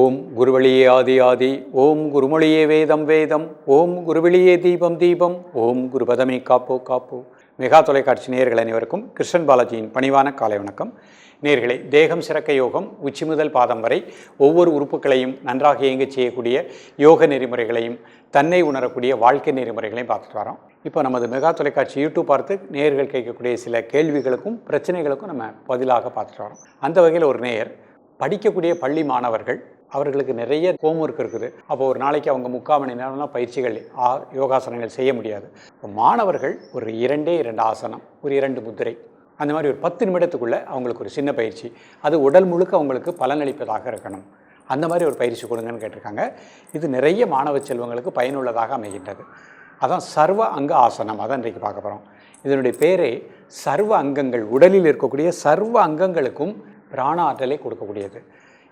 ஓம் குருவழியே ஆதி ஆதி ஓம் குருமொழியே வேதம் வேதம் ஓம் குருவெளியே தீபம் தீபம் ஓம் குருபதமே காப்போ காப்போ. மெகா தொலைக்காட்சி நேயர்கள் அனைவருக்கும் கிருஷ்ணன் பாலாஜியின் பணிவான காலை வணக்கம். நேர்களை தேகம் சிறக்க யோகம் உச்சி முதல் பாதம் வரை ஒவ்வொரு உறுப்புகளையும் நன்றாக இயங்கச் செய்யக்கூடிய யோக நெறிமுறைகளையும் தன்னை உணரக்கூடிய வாழ்க்கை நெறிமுறைகளையும் பார்த்துட்டு வரோம். இப்போ நமது மெகா தொலைக்காட்சி யூடியூப் பார்த்து நேயர்கள் கேட்கக்கூடிய சில கேள்விகளுக்கும் பிரச்சனைகளுக்கும் நம்ம பதிலாக பார்த்துட்டு வரோம். அந்த வகையில் ஒரு நேயர் படிக்கக்கூடிய பள்ளி மாணவர்கள் அவர்களுக்கு நிறைய ஹோம்ஒர்க் இருக்குது. அப்போ ஒரு நாளைக்கு அவங்க முக்கால் மணி நேரம்லாம் பயிற்சிகள் ஆ யோகாசனங்கள் செய்ய முடியாது. இப்போ மாணவர்கள் ஒரு இரண்டே இரண்டு ஆசனம் ஒரு இரண்டு முத்திரை அந்த மாதிரி ஒரு பத்து நிமிடத்துக்குள்ளே அவங்களுக்கு ஒரு சின்ன பயிற்சி. அது உடல் முழுக்க அவங்களுக்கு பலனளிப்பதாக இருக்கணும். அந்த மாதிரி ஒரு பயிற்சி கொடுங்கன்னு கேட்டிருக்காங்க. இது நிறைய மாணவ செல்வங்களுக்கு பயனுள்ளதாக அமைகின்றது. அதான் சர்வ அங்க ஆசனம் அதான் இன்றைக்கு பார்க்க போகிறோம் இதனுடைய பேரே சர்வ அங்கங்கள் உடலில் இருக்கக்கூடிய சர்வ அங்கங்களுக்கும் பிராண ஆற்றலை கொடுக்கக்கூடியது.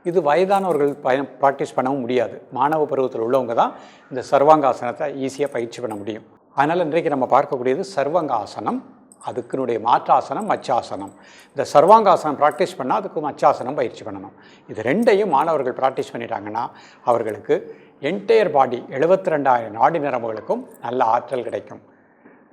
இது வயதானவர்கள் பய ப்ராக்டிஸ் பண்ணவும் முடியாது. மாணவ பருவத்தில் உள்ளவங்க தான் இந்த சர்வாங்காசனத்தை ஈஸியாக பயிற்சி பண்ண முடியும். அதனால் இன்றைக்கு நம்ம பார்க்கக்கூடியது சர்வாங்காசனம் அதுக்குனுடைய மாற்றாசனம் மச்சாசனம். இந்த சர்வாங்காசனம் ப்ராக்டிஸ் பண்ணால் அதுக்கு மச்சாசனம் பயிற்சி பண்ணணும். இது ரெண்டையும் மாணவர்கள் ப்ராக்டிஸ் பண்ணிட்டாங்கன்னா அவர்களுக்கு என்டையர் பாடி எழுபத்தி ரெண்டாயிரம் நாடி நரம்புகளுக்கும் நல்ல ஆற்றல் கிடைக்கும்.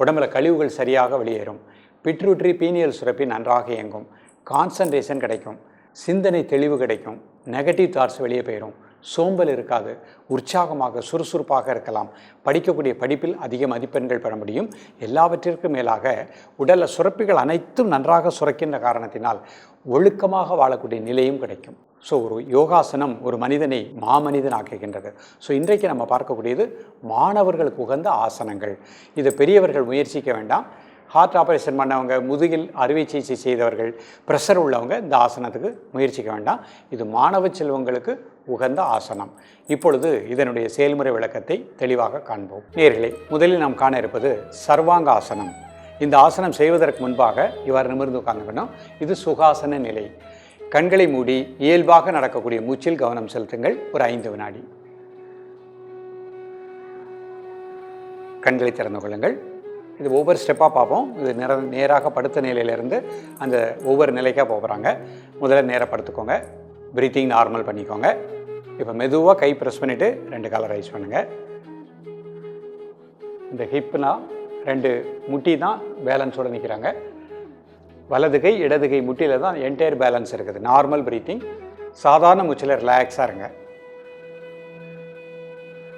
உடம்புல கழிவுகள் சரியாக வெளியேறும். பிட்ரூட்ரி பீனியல் சுரப்பி நன்றாக இயங்கும். கான்சன்ட்ரேஷன் கிடைக்கும். சிந்தனை தெளிவு கிடைக்கும். நெகட்டிவ் தாட்ஸ் வெளியே போயிடும் சோம்பல் இருக்காது. உற்சாகமாக சுறுசுறுப்பாக இருக்கலாம். படிக்கக்கூடிய படிப்பில் அதிக மதிப்பெண்கள் பெற முடியும். எல்லாவற்றிற்கும் மேலாக உடலில் சுரப்பிகள் அனைத்தும் நன்றாக சுரக்கின்ற காரணத்தினால் ஒழுக்கமாக வாழக்கூடிய நிலையும் கிடைக்கும். ஸோ ஒரு யோகாசனம் ஒரு மனிதனை மாமனிதன் ஆக்குகின்றது ஸோ இன்றைக்கு நம்ம பார்க்கக்கூடியது மாணவர்களுக்கு உகந்த ஆசனங்கள். இதை பெரியவர்கள் முயற்சிக்க வேண்டாம். ஹார்ட் ஆப்ரேஷன் பண்ணவங்க முதுகில் அறுவை சிகிச்சை செய்தவர்கள் ப்ரெஷர் உள்ளவங்க இந்த ஆசனத்துக்கு முயற்சிக்க வேண்டாம். இது மாணவ செல்வங்களுக்கு உகந்த ஆசனம். இப்பொழுது இதனுடைய செயல்முறை விளக்கத்தை தெளிவாக காண்போம். நேர்களை முதலில் நாம் காண இருப்பது சர்வாங்க ஆசனம். இந்த ஆசனம் செய்வதற்கு முன்பாக இவ்வாறு நிமிர்ந்து உட்கார்ந்துக்கணும் இது சுகாசன நிலை. கண்களை மூடி இயல்பாக நடக்கக்கூடிய மூச்சில் கவனம் செலுத்துங்கள். ஒரு ஐந்து வினாடி. கண்களை திறந்து கொள்ளுங்கள். இது ஒவ்வொரு ஸ்டெப்பாக பார்ப்போம். இது நிற நேராக படுத்த நிலையிலேருந்து அந்த ஒவ்வொரு நிலைக்காக போகிறாங்க முதல்ல நேராக படுத்துக்கோங்க. ப்ரீத்திங் நார்மல் பண்ணிக்கோங்க. இப்போ மெதுவாக கை ப்ரெஸ் பண்ணிவிட்டு ரெண்டு காலை ரைஸ் பண்ணுங்கள் இந்த ஹிப்னா ரெண்டு முட்டி தான் பேலன்ஸோடு நிற்கிறாங்க வலது கை இடது கை முட்டியில் தான் என்டையர் பேலன்ஸ் இருக்குது. நார்மல் ப்ரீத்திங் சாதாரண மூச்சில் ரிலாக்ஸாக இருங்க.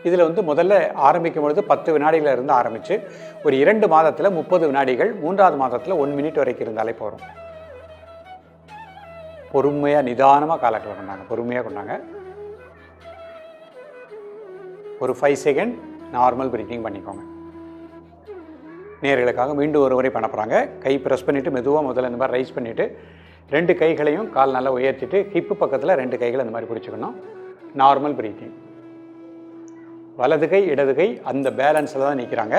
இதில் வந்து முதல்ல ஆரம்பிக்கும் பொழுது பத்து வினாடிகள் இருந்து ஆரம்பித்து ஒரு இரண்டு மாதத்தில் முப்பது வினாடிகள் மூன்றாவது மாதத்தில் ஒன் மினிட் வரைக்கும் இருந்தாலே போகிறோம் பொறுமையாக நிதானமாக காலக்கிழமை கொண்டாங்க பொறுமையாக கொண்டாங்க. ஒரு ஃபைவ் செகண்ட் நார்மல் பிரீத்திங் பண்ணிக்கோங்க. நேர்களுக்காக மீண்டும் ஒரு முறை பண்ண போகிறாங்க கை ப்ரெஸ் பண்ணிவிட்டு மெதுவாக முதல்ல இந்த மாதிரி ரைஸ் பண்ணிவிட்டு ரெண்டு கைகளையும் கால் நல்லா உயர்த்திட்டு ஹிப்பு பக்கத்தில் ரெண்டு கைகளை இந்த மாதிரி பிடிச்சிக்கணும். நார்மல் பிரீத்திங் வலது கை இடது கை அந்த பேலன்ஸில் தான் நிற்கிறாங்க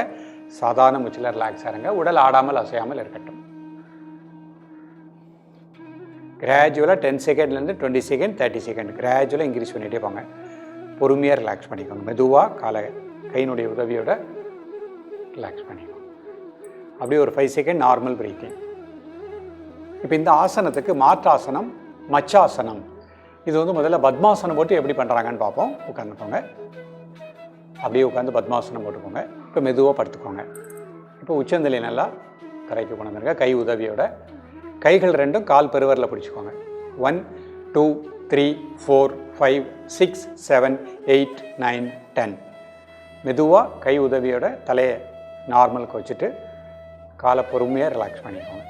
சாதாரண மூச்சில் ரிலாக்ஸ் ஆகுங்க உடல் ஆடாமல் அசையாமல் இருக்கட்டும். கிராஜுவலாக டென் செகண்ட்லேருந்து டுவெண்ட்டி செகண்ட் தேர்ட்டி செகண்ட் கிராஜுவலாக இன்க்ரீஸ் பண்ணிகிட்டே போங்க. பொறுமையாக ரிலாக்ஸ் பண்ணிக்கோங்க. மெதுவாக காலை கையினுடைய உதவியோட ரிலாக்ஸ் பண்ணிக்கோங்க. அப்படியே ஒரு ஃபைவ் செகண்ட் நார்மல் பிரீத்திங் இப்போ இந்த ஆசனத்துக்கு மாற்றாசனம் மச்சாசனம். இது வந்து முதல்ல பத்மாசனம் போட்டு எப்படி பண்ணுறாங்கன்னு பார்ப்போம். உட்காந்துக்கோங்க அப்படியே உட்காந்து பத்மாசனம் போட்டுக்கோங்க. இப்போ மெதுவாக படுத்துக்கோங்க. இப்போ உச்சந்தலை நல்லா கரைக்கு கொண்டு வந்துருங்க கை உதவியோட. கைகள் ரெண்டும் கால் பெருவரில் பிடிச்சிக்கோங்க. One two three four five six seven eight nine ten மெதுவாக கை உதவியோட தலையை நார்மலுக்கு வச்சுட்டு காலை பொறுமையாக ரிலாக்ஸ் பண்ணிக்கோங்க.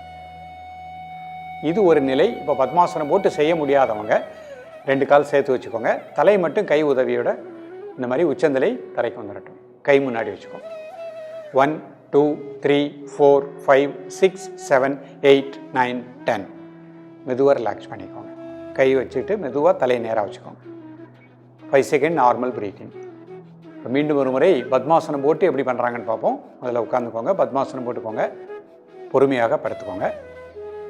இது ஒரு நிலை. இப்போ பத்மாசனம் போட்டு செய்ய முடியாதவங்க ரெண்டு கால் சேர்த்து வச்சுக்கோங்க. தலை மட்டும் கை உதவியோட இந்த மாதிரி உச்சந்தலை தரைக்கு வந்துடட்டும் கை முன்னாடி வச்சுக்கோ. One two three four five six seven eight nine ten மெதுவாக ரிலாக்ஸ் பண்ணிக்கோங்க. கை வச்சுட்டு மெதுவாக தலையை நேராக வச்சுக்கோங்க. ஃபைவ் செகண்ட் நார்மல் ப்ரீத்திங் இப்போ மீண்டும் ஒரு முறை பத்மாசனம் போட்டு எப்படி பண்ணுறாங்கன்னு பார்ப்போம். அதில் உட்காந்துக்கோங்க பத்மாசனம் போட்டுக்கோங்க. பொறுமையாக படுத்துக்கோங்க.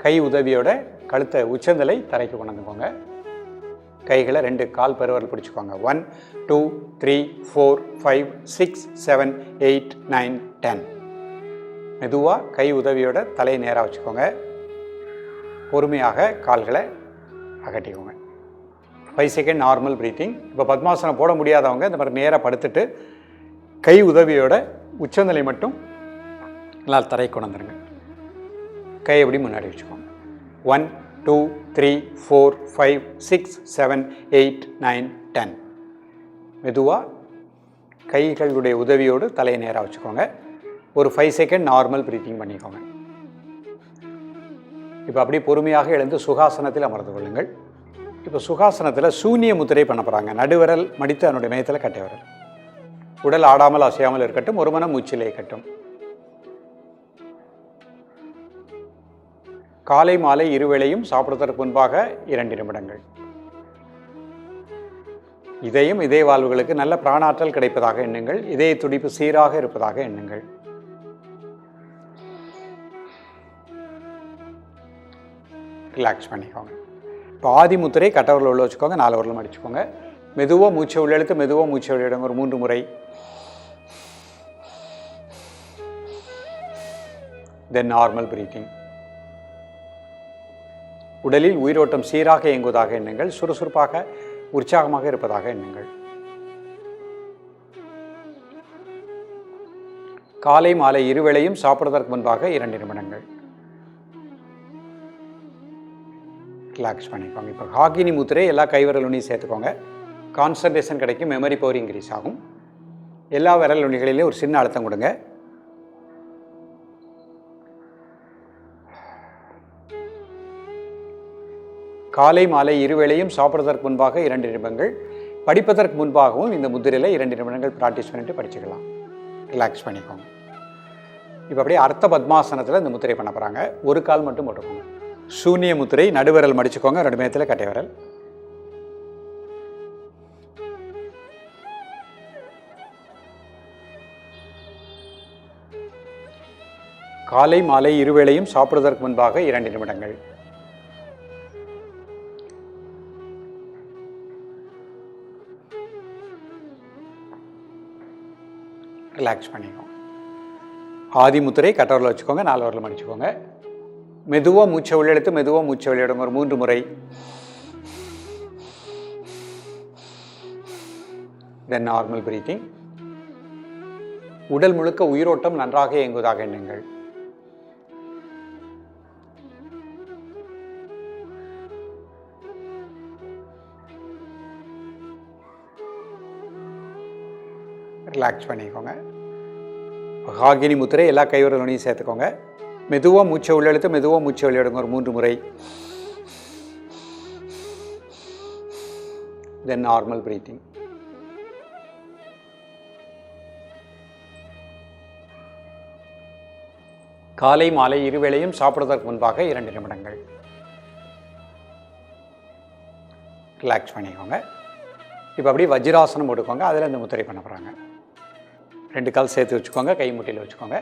கை உதவியோட கழுத்தை உச்சந்தலை தரைக்கு கொண்டு வந்துக்கோங்க. கைகளை ரெண்டு கால் பருவர்கள் பிடிச்சிக்கோங்க. One two three four five six seven eight nine ten மெதுவாக கை உதவியோட தலையை நேராக வச்சுக்கோங்க. பொறுமையாக கால்களை அகட்டிக்கோங்க ஃபைவ் செகண்ட் நார்மல் ப்ரீத்திங் இப்போ பத்மாசனம் போட முடியாதவங்க இந்த மாதிரி நேராக படுத்துட்டு கை உதவியோட உச்சநிலை மட்டும் நல்லா தரை கொண்டு வந்துடுங்க கை எப்படி முன்னாடி வச்சுக்கோங்க. One two three four five six seven eight nine ten. மெதுவாக கைகளுடைய உதவியோடு தலையை நேராக வச்சுக்கோங்க. ஒரு ஃபைவ் செகண்ட் நார்மல் ப்ரீத்திங் பண்ணிக்கோங்க. இப்போ அப்படியே பொறுமையாக எழுந்து சுகாசனத்தில் அமர்ந்து கொள்ளுங்கள். இப்போ சுகாசனத்தில் சூன்ய முத்திரை பண்ண போகிறாங்க நடுவிரல் மடித்து அதனுடைய மையத்தில் கட்டை விரல். உடல் ஆடாமல் அசையாமல் இருக்கட்டும் ஒரு மனம் மூச்சிலே கட்டும் காலை மாலை இருவேளையும் சாப்பிடுவதற்கு முன்பாக இரண்டு நிமிடங்கள். இதயம் இதய வாழ்வுகளுக்கு நல்ல பிராணாற்றல் கிடைப்பதாக எண்ணுங்கள். இதய துடிப்பு சீராக இருப்பதாக எண்ணுங்கள். ரிலாக்ஸ் பண்ணிக்கோங்க. இப்போ முத்திரை கட்டவரில் உள்ள வச்சுக்கோங்க நாலு வரலும் அடிச்சுக்கோங்க. மெதுவாக மூச்சை உள்ளெழுத்து மெதுவாக மூச்சை வெளியிடுங்க ஒரு மூன்று முறை. தென் நார்மல் பிரீத்திங் உடலில் உயிரோட்டம் சீராக இயங்குவதாக எண்ணுங்கள் சுறுசுறுப்பாக உற்சாகமாக இருப்பதாக எண்ணுங்கள். காலை மாலை இருவேளையும் சாப்பிடுவதற்கு முன்பாக இரண்டு நிமிடங்கள். ரிலாக்ஸ் பண்ணிக்கோங்க. இப்போ ஹாகினி முத்திரை எல்லா கைவிரல் நுனியும் சேர்த்துக்கோங்க. கான்சன்ட்ரேஷன் கிடைக்கும் மெமரி பவர் இன்க்ரீஸ் ஆகும். எல்லா விரல் நுனிகளிலையும் ஒரு சின்ன அழுத்தம் கொடுங்க. காலை மாலை இருவேளையும் சாப்பிட்றதற்கு முன்பாக இரண்டு நிமிடங்கள் படிப்பதற்கு முன்பாகவும் இந்த முத்திரையில் இரண்டு நிமிடங்கள் ப்ராக்டிஸ் பண்ணிட்டு படிச்சுக்கலாம். ரிலாக்ஸ் பண்ணிக்கோங்க. இப்போ அப்படியே அர்த்த பத்மாசனத்தில் இந்த முத்திரை பண்ண போகிறாங்க ஒரு கால் மட்டும் போட்டுக்கோங்க. சூன்ய முத்திரை நடுவிரல் மடிச்சுக்கோங்க. ரெண்டு மேத்தில் கட்டை விரல். காலை மாலை இருவேளையும் சாப்பிடுவதற்கு முன்பாக இரண்டு நிமிடங்கள். ரிலாக்ஸ் பண்ணிக்கோங்க. ஆதி முத்திரை வச்சுக்கோங்க நாலு வரல மடிச்சுக்கோங்க. மெதுவாக மூச்சை உள்ளெடுத்து மெதுவாக மூச்சை வெளியிடுங்க. ஒரு மூன்று முறை. தென் நார்மல் பிரீத்திங் உடல் முழுக்க உயிரோட்டம் நன்றாக இயங்குவதாக எண்ணுங்கள். ரிலாக்ஸ் பண்ணிக்கோங்க. ஹாகினி முத்திரை எல்லா கைவிரலையும் சேர்த்துக்கோங்க. மெதுவாக மூச்சை உள்ளெழுத்து மெதுவாக மூச்சை வெளியிடுங்க ஒரு மூன்று முறை. தென் நார்மல் பிரீத்திங் காலை மாலை இருவேளையும் சாப்பிடுவதற்கு முன்பாக இரண்டு நிமிடங்கள். ரிலாக்ஸ் பண்ணிக்கோங்க. இப்போ அப்படியே வஜ்ராசனம் போட்டுக்கோங்க அதில் இந்த முத்திரை பண்ண போகிறாங்க ரெண்டு கால் சேர்த்து வச்சுக்கோங்க கை முட்டியில் வச்சுக்கோங்க.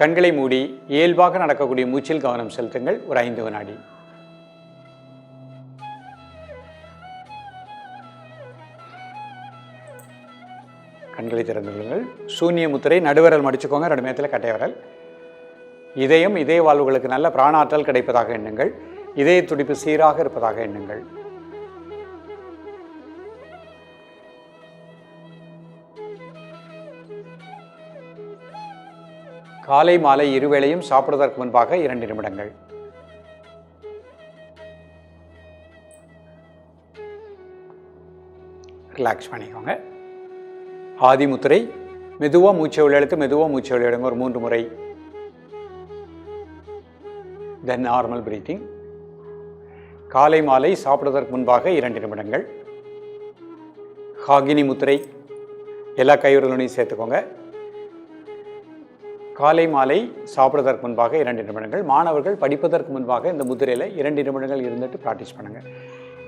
கண்களை மூடி இயல்பாக நடக்கக்கூடிய மூச்சில் கவனம் செலுத்துங்கள். ஒரு ஐந்து வினாடி. கண்களை திறந்து விடுங்கள் சூன்ய முத்திரை நடுவரல் மடிச்சுக்கோங்க. ரெண்டு மேத்தில் கட்டை விரல். இதயம் இதய வாழ்வுகளுக்கு நல்ல பிராணாற்றல் கிடைப்பதாக எண்ணுங்கள். இதய துடிப்பு சீராக இருப்பதாக எண்ணுங்கள். காலை மாலை இருவேளையும் சாப்பிடுவதற்கு முன்பாக இரண்டு நிமிடங்கள். ரிலாக்ஸ் பண்ணிக்கோங்க. ஆதிமுத்திரை மெதுவாக மூச்சை உள்ளெழுத்து மெதுவாக மூச்சை விளையாடுங்க ஒரு மூன்று முறை. தென் நார்மல் பிரீத்திங் காலை மாலை சாப்பிடுவதற்கு முன்பாக இரண்டு நிமிடங்கள். ஹாகினி முத்திரை எல்லா கைவிரலையும் சேர்த்துக்கோங்க. காலை மாலை சாப்பிடுவதற்கு முன்பாக இரண்டு நிமிடங்கள் மாணவர்கள் படிப்பதற்கு முன்பாக இந்த முதிரையில் இரண்டு நிமிடங்கள் இருந்துட்டு ப்ராக்டிஸ் பண்ணுங்கள்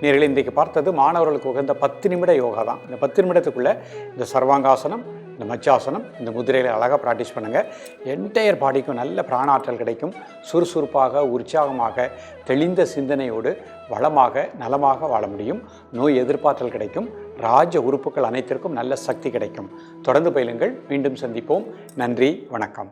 நேரில் இன்றைக்கு பார்த்தது மாணவர்களுக்கு உகந்த பத்து நிமிட யோகா தான். இந்த பத்து நிமிடத்துக்குள்ளே இந்த சர்வாங்காசனம் இந்த மச்சாசனம் இந்த முதிரையில் அழகாக ப்ராக்டிஸ் பண்ணுங்கள் என்டையர் பாடிக்கும் நல்ல பிராணாற்றல் கிடைக்கும். சுறுசுறுப்பாக உற்சாகமாக தெளிந்த சிந்தனையோடு வளமாக நலமாக வாழ முடியும். நோய் எதிர்பார்த்தல் கிடைக்கும். ராஜ உறுப்புகள் அனைத்திற்கும் நல்ல சக்தி கிடைக்கும். தொடர்ந்து பயிலுங்கள். மீண்டும் சந்திப்போம். நன்றி. வணக்கம்.